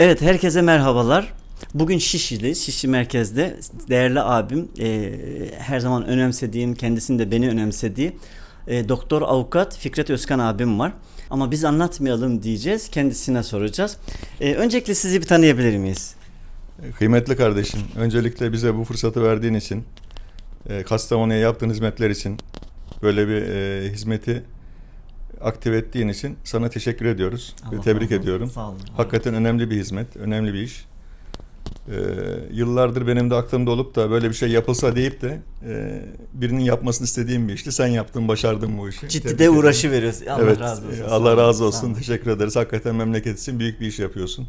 Evet herkese merhabalar. Bugün Şişli'deyiz. Şişli merkezde değerli abim e, her zaman önemsediğim kendisinin de beni önemsediği e, doktor avukat Fikret Özkan abim var. Ama biz anlatmayalım diyeceğiz. Kendisine soracağız. E, öncelikle sizi bir tanıyabilir miyiz? Kıymetli kardeşim, öncelikle bize bu fırsatı verdiğin için, e, Kastamonu'ya yaptığın hizmetler için, böyle bir e, hizmeti aktive ettiğin için sana teşekkür ediyoruz ve Allah tebrik razı olsun. ediyorum. Sağ olun. Hakikaten önemli bir hizmet, önemli bir iş. E, yıllardır benim de aklımda olup da böyle bir şey yapılsa deyip de e, birinin yapmasını istediğim bir işti. Sen yaptın, başardın bu işi. Ciddi Tebrik de uğraşı veriyoruz. Allah evet, razı olsun. e, Allah razı olsun. Teşekkür ederiz. Hakikaten memleket için büyük bir iş yapıyorsun.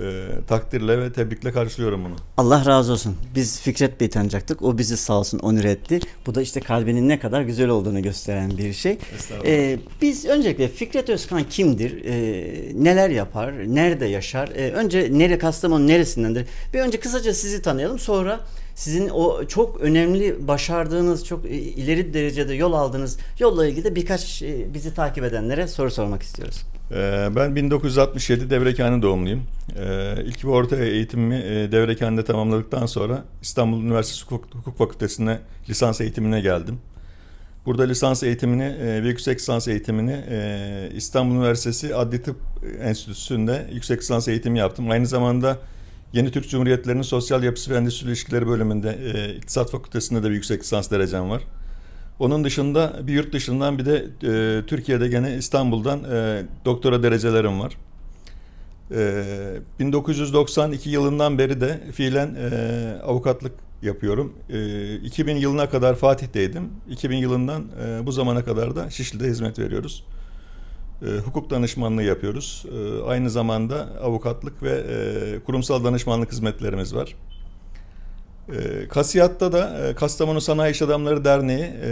E, takdirle ve tebrikle karşılıyorum bunu. Allah razı olsun. Biz Fikret Bey'i tanıyacaktık. O bizi sağ olsun onur etti. Bu da işte kalbinin ne kadar güzel olduğunu gösteren bir şey. Ee, biz öncelikle Fikret Özkan kimdir? Ee, neler yapar? Nerede yaşar? Ee, önce nere Kastamonu neresindendir? Bir önce kısaca sizi tanıyalım. Sonra sizin o çok önemli başardığınız, çok e, ileri derecede yol aldığınız yolla ilgili de birkaç e, bizi takip edenlere soru sormak istiyoruz. Ee, Ben 1967 Devrekane doğumluyum. Ee, İlk ve orta eğitimimi e, Devrekan'da tamamladıktan sonra İstanbul Üniversitesi Hukuk, Fakültesi'ne lisans eğitimine geldim. Burada lisans eğitimini ve yüksek lisans eğitimini İstanbul Üniversitesi Adli Tıp Enstitüsü'nde yüksek lisans eğitimi yaptım. Aynı zamanda Yeni Türk Cumhuriyetleri'nin Sosyal Yapısı ve Endüstri İlişkileri bölümünde e, İktisat Fakültesi'nde de bir yüksek lisans derecem var. Onun dışında bir yurt dışından bir de e, Türkiye'de gene İstanbul'dan e, doktora derecelerim var. E, 1992 yılından beri de fiilen e, avukatlık yapıyorum. E, 2000 yılına kadar Fatih'teydim. 2000 yılından e, bu zamana kadar da Şişli'de hizmet veriyoruz. E, hukuk danışmanlığı yapıyoruz. E, aynı zamanda avukatlık ve e, kurumsal danışmanlık hizmetlerimiz var. E, Kasiyat'ta da e, Kastamonu Sanayi İş Adamları Derneği e,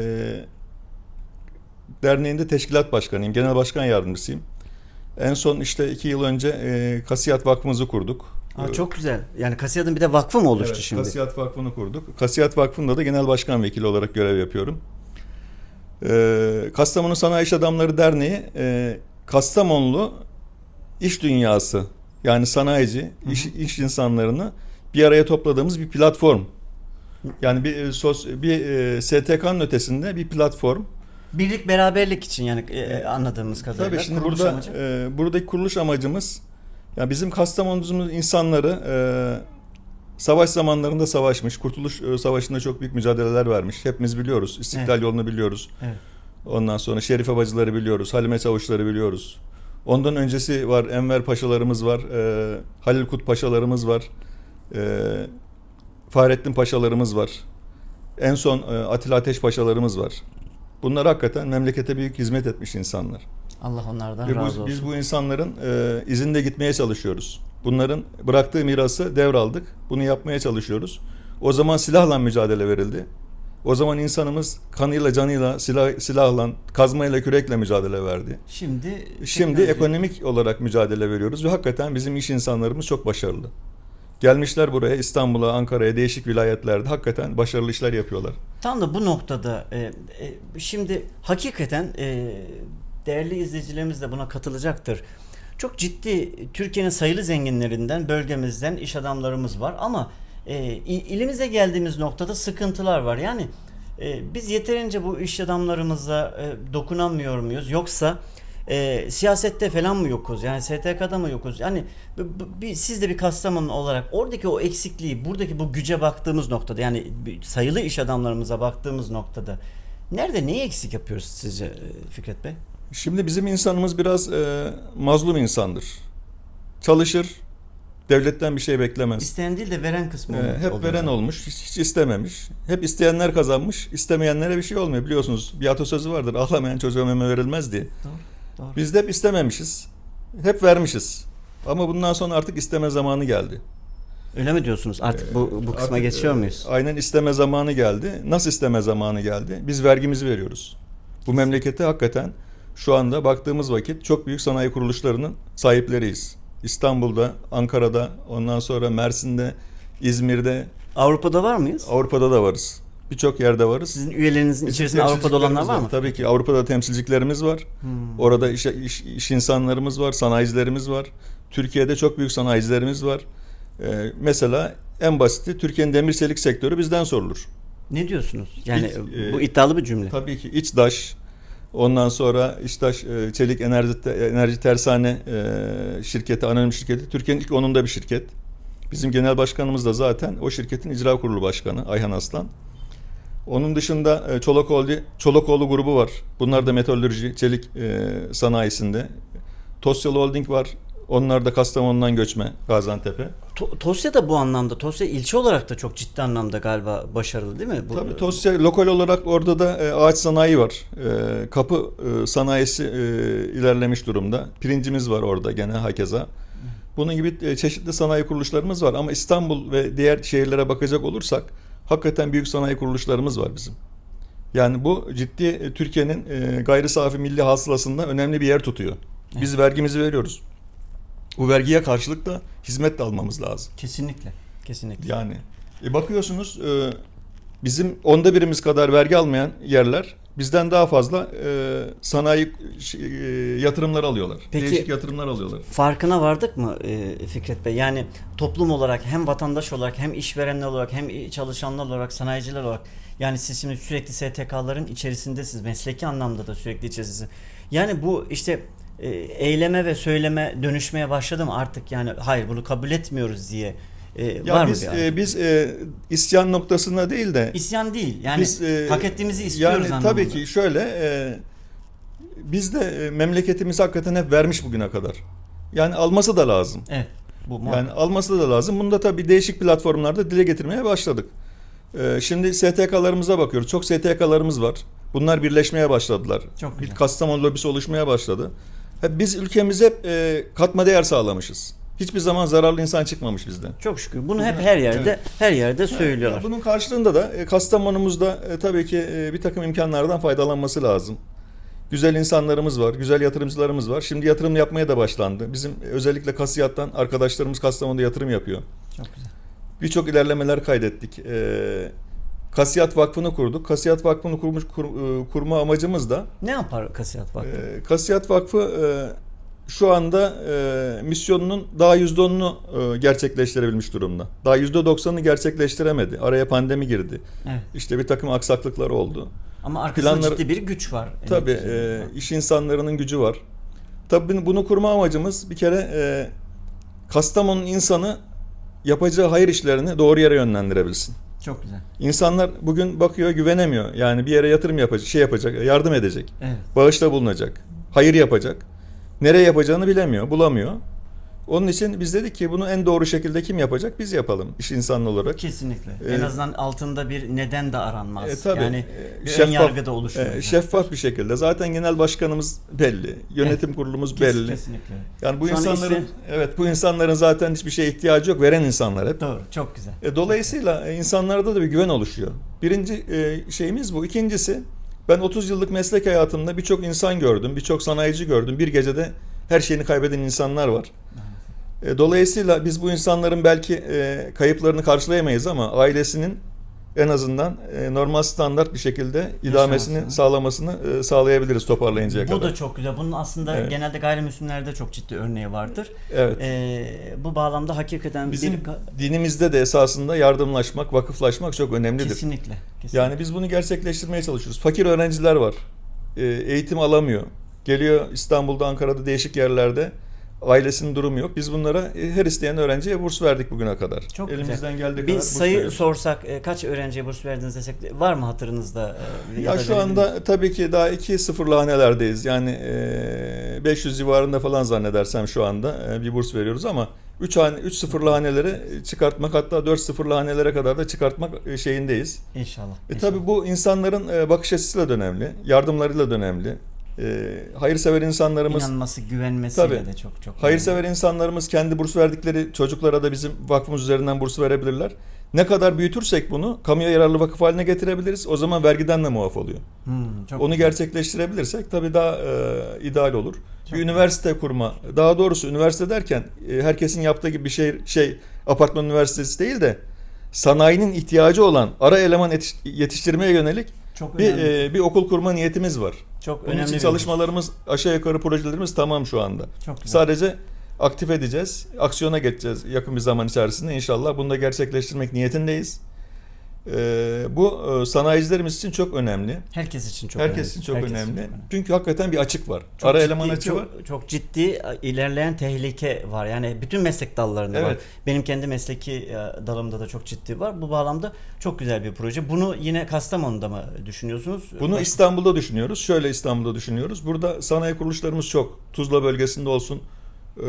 derneğinde teşkilat başkanıyım. Genel başkan yardımcısıyım. En son işte iki yıl önce e, Kasiyat Vakfımızı kurduk. Aa, çok güzel. Yani Kasiyat'ın bir de vakfı mı oluştu Evet, şimdi? Kasiyat Vakfı'nı kurduk. Kasiyat Vakfı'nda da genel başkan vekili olarak görev yapıyorum. Ee, Kastamonu Sanayi İş Adamları Derneği e, Kastamonlu iş dünyası yani sanayici, iş, iş insanlarını bir araya topladığımız bir platform. Yani bir e, sos, bir e, STK'nın ötesinde bir platform. Birlik beraberlik için yani e, anladığımız kadarıyla. Tabii şimdi kuruluş burada amacı. e, buradaki kuruluş amacımız ya bizim Kastamonu'muzun insanları e, savaş zamanlarında savaşmış, Kurtuluş e, Savaşı'nda çok büyük mücadeleler vermiş. Hepimiz biliyoruz. İstiklal Evet. yolunu biliyoruz. Evet. Ondan sonra Şerife Bacıları biliyoruz, Halime Çavuşları biliyoruz. Ondan öncesi var Enver Paşalarımız var, e, Halil Kut Paşalarımız var, e, Fahrettin Paşalarımız var. En son e, Atilla Ateş Paşalarımız var. Bunlar hakikaten memlekete büyük hizmet etmiş insanlar. Allah onlardan Ve razı bu, olsun. biz bu insanların e, izinde gitmeye çalışıyoruz. Bunların bıraktığı mirası devraldık. Bunu yapmaya çalışıyoruz. O zaman silahla mücadele verildi. O zaman insanımız kanıyla, canıyla, silah, silahla, kazmayla, kürekle mücadele verdi. Şimdi Şimdi ekonomik olarak mücadele veriyoruz ve hakikaten bizim iş insanlarımız çok başarılı. Gelmişler buraya İstanbul'a, Ankara'ya, değişik vilayetlerde hakikaten başarılı işler yapıyorlar. tam da bu noktada e, e, şimdi hakikaten e, değerli izleyicilerimiz de buna katılacaktır. Çok ciddi Türkiye'nin sayılı zenginlerinden, bölgemizden iş adamlarımız var ama e, il- ilimize geldiğimiz noktada sıkıntılar var. Yani e, biz yeterince bu iş adamlarımıza e, dokunamıyor muyuz? Yoksa e, siyasette falan mı yokuz? Yani STK'da mı yokuz? Yani bir, siz de bir Kastamonu olarak oradaki o eksikliği, buradaki bu güce baktığımız noktada yani sayılı iş adamlarımıza baktığımız noktada nerede neyi eksik yapıyoruz sizce e, Fikret Bey? Şimdi bizim insanımız biraz e, mazlum insandır. Çalışır, devletten bir şey beklemez. İsteyen değil de veren kısmı Ee, oluyor. hep veren olmuş, hiç, hiç istememiş. Hep isteyenler kazanmış, istemeyenlere bir şey olmuyor. Biliyorsunuz bir atasözü vardır, ağlamayan çocuğa meme verilmez diye. Doğru, doğru. Biz de hep istememişiz, hep vermişiz. Ama bundan sonra artık isteme zamanı geldi. Öyle mi diyorsunuz? Artık bu bu kısma Artık, geçiyor e, muyuz? Aynen isteme zamanı geldi. Nasıl isteme zamanı geldi? Biz vergimizi veriyoruz. Bu memlekete hakikaten şu anda baktığımız vakit çok büyük sanayi kuruluşlarının sahipleriyiz. İstanbul'da, Ankara'da, ondan sonra Mersin'de, İzmir'de, Avrupa'da var mıyız? Avrupa'da da varız. Birçok yerde varız. Sizin üyelerinizin Bizim içerisinde Avrupa'da olanlar var mı? Tabii ki Avrupa'da temsilciliklerimiz var. Hmm. Orada iş, iş, iş insanlarımız var, sanayicilerimiz var. Türkiye'de çok büyük sanayicilerimiz var. Ee, mesela en basiti Türkiye'nin demir çelik sektörü bizden sorulur. Ne diyorsunuz? Yani İlk, e, bu iddialı bir cümle. Tabii ki İçtaş, ondan sonra İçtaş e, Çelik Enerji, Enerji Tersane e, şirketi, anonim şirketi Türkiye'nin ilk onunda bir şirket. Bizim genel başkanımız da zaten o şirketin icra kurulu başkanı Ayhan Aslan. Onun dışında e, Çolakoğlu, Çolakoğlu grubu var. Bunlar da metalürji, çelik e, sanayisinde. Tosyalı Holding var. Onlar da Kastamonu'dan göçme Gaziantep'e. To- Tosya da bu anlamda, Tosya ilçe olarak da çok ciddi anlamda galiba başarılı değil mi? Bu, Tabii Tosya lokal olarak orada da e, ağaç sanayi var. E, kapı e, sanayisi e, ilerlemiş durumda. Pirincimiz var orada gene hakeza. Bunun gibi çeşitli sanayi kuruluşlarımız var ama İstanbul ve diğer şehirlere bakacak olursak hakikaten büyük sanayi kuruluşlarımız var bizim. Yani bu ciddi Türkiye'nin gayri safi milli hasılasında önemli bir yer tutuyor. Biz vergimizi veriyoruz. Bu vergiye karşılık da hizmet de almamız lazım. Kesinlikle. Kesinlikle. Yani e, bakıyorsunuz e, bizim onda birimiz kadar vergi almayan yerler bizden daha fazla e, sanayi ş- e, yatırımlar alıyorlar. Peki- Değişik yatırımlar alıyorlar. Farkına vardık mı e, Fikret Bey? Yani toplum olarak hem vatandaş olarak hem işverenler olarak hem çalışanlar olarak sanayiciler olarak yani siz şimdi sürekli STK'ların içerisindesiniz. Mesleki anlamda da sürekli içerisindesiniz. Yani bu işte e, eyleme ve söyleme dönüşmeye başladı mı artık yani hayır bunu kabul etmiyoruz diye e, Ya var biz mı bir e, biz e, isyan noktasında değil de İsyan değil. Yani biz e, hak ettiğimizi istiyoruz Yani anlamında. tabii ki şöyle e, biz de e, memleketimizi hakikaten hep vermiş bugüne kadar. Yani alması da lazım. Evet. Bu Yani alması da lazım. Bunu da tabii değişik platformlarda dile getirmeye başladık. Ee, şimdi STK'larımıza bakıyoruz. Çok STK'larımız var. Bunlar birleşmeye başladılar. Çok Bir güzel. Kastamonu lobisi oluşmaya başladı. Biz ülkemize hep e, katma değer sağlamışız. Hiçbir zaman zararlı insan çıkmamış bizden. Çok şükür. Bunu hep her yerde her yerde söylüyorlar. Bunun karşılığında da e, Kastamonumuzda e, tabii ki e, bir takım imkanlardan faydalanması lazım. Güzel insanlarımız var, güzel yatırımcılarımız var. Şimdi yatırım yapmaya da başlandı. Bizim özellikle Kasiyat'tan arkadaşlarımız Kastamonu'da yatırım yapıyor. Çok güzel. Birçok ilerlemeler kaydettik. Ee, Kasiyat Vakfı'nı kurduk. Kasiyat Vakfı'nı kurmuş kur- e, kurma amacımız da Ne yapar Kasiyat Vakfı? e, Kasiyat Vakfı e, şu anda e, misyonunun daha %10'unu e, gerçekleştirebilmiş durumda. Daha %90'ını gerçekleştiremedi. Araya pandemi girdi. Evet. İşte bir takım aksaklıklar oldu. Ama arkasında Planları- ciddi bir güç var. Tabii e, iş insanlarının gücü var. Tabii bunu kurma amacımız bir kere e, Kastamonu'nun insanı yapacağı hayır işlerini doğru yere yönlendirebilsin. Çok güzel. İnsanlar bugün bakıyor güvenemiyor. Yani bir yere yatırım yapacak, şey yapacak, yardım edecek, Evet. bağışta bulunacak, hayır yapacak. Nereye yapacağını bilemiyor, bulamıyor. Onun için biz dedik ki bunu en doğru şekilde kim yapacak? Biz yapalım iş insanı olarak. Kesinlikle. Ee, en azından altında bir neden de aranmaz. E, tabii, yani e, bir şeffaf- yargı da oluşmuyor. e, şeffaf bir şekilde. Zaten genel başkanımız belli, yönetim kurulumuz Kes- belli. Kesinlikle. Yani bu Şu an insanların iste- evet bu insanların zaten hiçbir şeye ihtiyacı yok. Veren insanlar hep. Doğru. Çok güzel. E, dolayısıyla e, insanlarda da bir güven oluşuyor. Birinci e, şeyimiz bu. İkincisi ben 30 yıllık meslek hayatımda birçok insan gördüm, birçok sanayici gördüm. Bir gecede her şeyini kaybeden insanlar var. E, dolayısıyla biz bu insanların belki e, kayıplarını karşılayamayız ama ailesinin en azından e, normal standart bir şekilde idamesini Yaşamasını. sağlamasını e, sağlayabiliriz toparlayıncaya Bu kadar. da çok güzel. Bunun aslında Evet. genelde gayrimüslimlerde çok ciddi örneği vardır. Evet. Ee, bu bağlamda hakikaten Bizim bir dinimizde de esasında yardımlaşmak, vakıflaşmak çok önemlidir. kesinlikle, kesinlikle. Yani biz bunu gerçekleştirmeye çalışıyoruz. Fakir öğrenciler var. E, eğitim alamıyor. Geliyor İstanbul'da, Ankara'da değişik yerlerde. Ailesinin durumu yok. Biz bunlara e, her isteyen öğrenciye burs verdik bugüne kadar. Çok güzel. Elimizden geldiği bir kadar burs sayı veriyoruz. sorsak e, kaç öğrenciye burs verdiniz desek de- var mı hatırınızda? e, Ya da şu anda tabii ki daha iki sıfırlı hanelerdeyiz. Yani e, 500 civarında falan zannedersem şu anda bir burs veriyoruz ama 3 hane 3 sıfırlı haneleri çıkartmak hatta 4 sıfırlı hanelere kadar da çıkartmak şeyindeyiz. İnşallah. E inşallah. tabii bu insanların bakış açısıyla da önemli, yardımlarıyla da önemli. E, hayırsever insanlarımız İnanması, güvenmesiyle Tabii. de çok çok. Hayırsever insanlarımız kendi burs verdikleri çocuklara da bizim vakfımız üzerinden burs verebilirler. Ne kadar büyütürsek bunu kamuya yararlı vakıf haline getirebiliriz. O zaman vergiden de muaf oluyor. Hmm, çok Onu güzel. gerçekleştirebilirsek tabii daha e, ideal olur. Çok bir üniversite kurma. Daha doğrusu üniversite derken e, herkesin yaptığı gibi bir şey şey apartman üniversitesi değil de sanayinin ihtiyacı olan ara eleman yetiş- yetiştirmeye yönelik Çok bir önemli. e, bir okul kurma niyetimiz var. Çok Bunun önemli için çalışmalarımız aşağı yukarı projelerimiz tamam şu anda. Çok güzel. Sadece aktif edeceğiz. Aksiyona geçeceğiz yakın bir zaman içerisinde inşallah. Bunu da gerçekleştirmek niyetindeyiz. Ee, bu e, sanayicilerimiz için çok önemli. Herkes için çok Herkes önemli. için çok Herkes önemli. Çünkü hakikaten bir açık var. Çok Ara ciddi, eleman açığı çok, var. Çok ciddi ilerleyen tehlike var. Yani bütün meslek dallarında var. Evet. Benim kendi mesleki e, dalımda da çok ciddi var. Bu bağlamda çok güzel bir proje. Bunu yine Kastamonu'da mı düşünüyorsunuz? Bunu İstanbul'da düşünüyoruz. Şöyle İstanbul'da düşünüyoruz. Burada sanayi kuruluşlarımız çok. Tuzla bölgesinde olsun. Ee,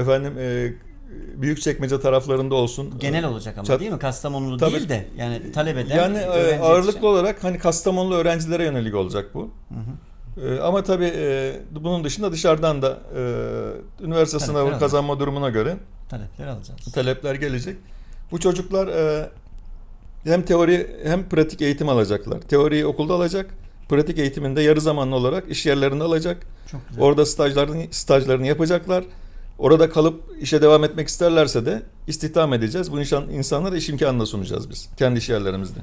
efendim e, Büyükçekmece taraflarında olsun. genel olacak ama Çat- değil mi? Kastamonulu Tabii. değil de yani talep eden Yani e, ağırlıklı yetişen. olarak hani Kastamonlu öğrencilere yönelik olacak bu. E, ama tabii e, bunun dışında dışarıdan da e, üniversite Tabii, sınavı herhalde. kazanma durumuna göre talepleri alacağız. talepler gelecek. Bu çocuklar e, hem teori hem pratik eğitim alacaklar. Teoriyi okulda alacak, pratik eğitiminde yarı zamanlı olarak iş yerlerinde alacak. Çok güzel. Orada stajlarını stajlarını yapacaklar. Orada kalıp işe devam etmek isterlerse de istihdam edeceğiz. Bu insan, insanlara iş imkanı da sunacağız biz kendi iş yerlerimizde.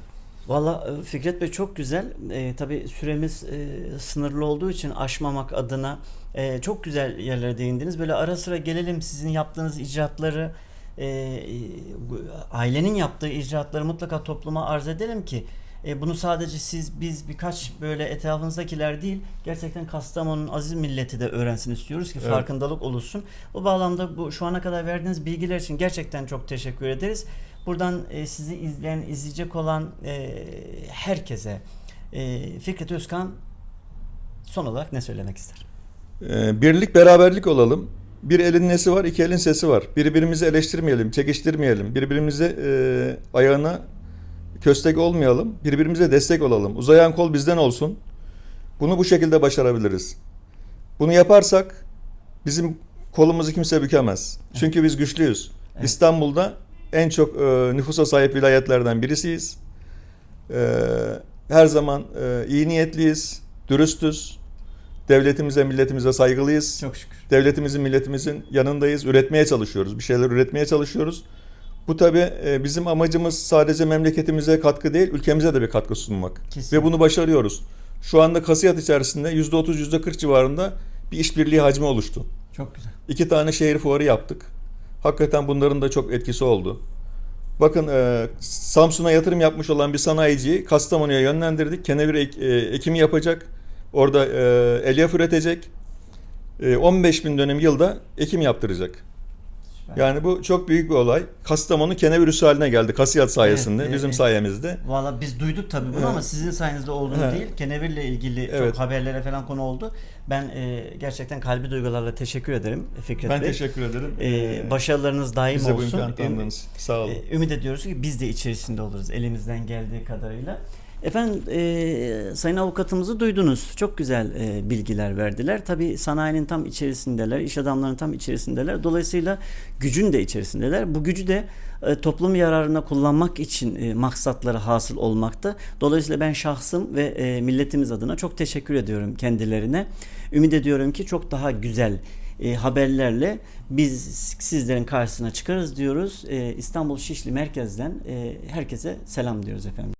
Valla e, Fikret Bey çok güzel. E, tabii süremiz e, sınırlı olduğu için aşmamak adına e, çok güzel yerlere değindiniz. Böyle ara sıra gelelim sizin yaptığınız icraatları, e, e, ailenin yaptığı icraatları mutlaka topluma arz edelim ki e, bunu sadece siz, biz birkaç böyle etrafınızdakiler değil, gerçekten Kastamonu'nun aziz milleti de öğrensin istiyoruz ki Evet. farkındalık oluşsun. Bu bağlamda bu şu ana kadar verdiğiniz bilgiler için gerçekten çok teşekkür ederiz. Buradan e, sizi izleyen, izleyecek olan e, herkese e, Fikret Özkan son olarak ne söylemek ister? Ee, birlik beraberlik olalım. Bir elin nesi var, iki elin sesi var. Birbirimizi eleştirmeyelim, çekiştirmeyelim. Birbirimize e, ayağına köstek olmayalım. Birbirimize destek olalım. Uzayan kol bizden olsun. Bunu bu şekilde başarabiliriz. Bunu yaparsak bizim kolumuzu kimse bükemez. Çünkü biz güçlüyüz. Evet. İstanbul'da en çok e, nüfusa sahip vilayetlerden birisiyiz. E, her zaman e, iyi niyetliyiz, dürüstüz. Devletimize, milletimize saygılıyız. Çok şükür. Devletimizin, milletimizin yanındayız. Üretmeye çalışıyoruz. Bir şeyler üretmeye çalışıyoruz. Bu tabi bizim amacımız sadece memleketimize katkı değil, ülkemize de bir katkı sunmak. Kesinlikle. Ve bunu başarıyoruz. Şu anda kasiyat içerisinde %30, %40 civarında bir işbirliği hacmi oluştu. Çok güzel. İki tane şehir fuarı yaptık. Hakikaten bunların da çok etkisi oldu. Bakın e, Samsun'a yatırım yapmış olan bir sanayiciyi Kastamonu'ya yönlendirdik. Kenevir ek- e, ekimi yapacak. Orada e, elyaf üretecek. E, 15 bin dönüm yılda ekim yaptıracak. Süper. Yani bu çok büyük bir olay. Kastamonu kenevir üssü haline geldi kasiyat sayesinde, Evet, bizim evet. sayemizde. Valla biz duyduk tabii bunu Evet. ama sizin sayenizde olduğunu Evet. değil. Kenevirle ilgili Evet. çok haberlere falan konu oldu. Ben e, gerçekten kalbi duygularla teşekkür ederim Fikret Ben Bey. teşekkür ederim. E, başarılarınız daim Bize bu olsun. imkanı tanıdığınız. Sağ olun. E, Ümit ediyoruz ki biz de içerisinde oluruz elimizden geldiği kadarıyla. Efendim e, sayın avukatımızı duydunuz. Çok güzel e, bilgiler verdiler. Tabii sanayinin tam içerisindeler, iş adamlarının tam içerisindeler. Dolayısıyla gücün de içerisindeler. Bu gücü de e, toplum yararına kullanmak için e, maksatları hasıl olmakta. Dolayısıyla ben şahsım ve e, milletimiz adına çok teşekkür ediyorum kendilerine. Ümit ediyorum ki çok daha güzel e, haberlerle biz sizlerin karşısına çıkarız diyoruz. E, İstanbul Şişli merkezden e, herkese selam diyoruz efendim.